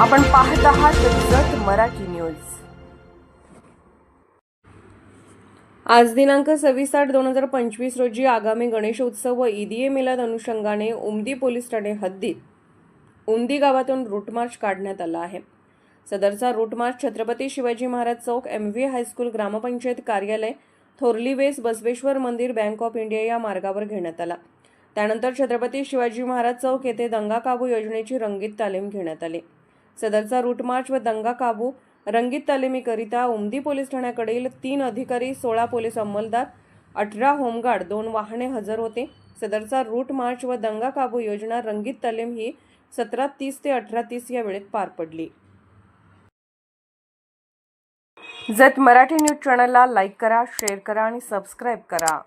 आपण पाहत आहात जत मराठी न्यूज. आज दिनांक सव्वीस आठ दोन हजार पंचवीस रोजी आगामी गणेश उत्सव व ईदीए मिलाद अनुषंगाने उमदी पोलीस ठाणे हद्दीत उमदी गावातून रूटमार्च काढण्यात आला आहे. सदरचा रूटमार्च छत्रपती शिवाजी महाराज चौक M V high school gram panchayat कार्यालय थोरली वेस बसवेश्वर मंदिर बँक ऑफ इंडिया या मार्गावर घेण्यात आला. त्यानंतर छत्रपती शिवाजी महाराज चौक येथे दंगा काबू योजनेची रंगीत तालीम घेण्यात आली. सदरचा रूट मार्च व दंगा काबू रंगीत तालिमीकरिता उमदी पोलीस ठाण्याकडील तीन अधिकारी सोळा पोलीस अंमलदार अठरा होमगार्ड दोन वाहने हजर होते. सदरचा रूट मार्च व दंगा काबू योजना रंगीत तालीम ही सतरा तीस ते अठरा तीस या वेळेत पार पडली. जत मराठी न्यूज चॅनलला लाईक करा शेअर करा आणि सबस्क्राईब करा.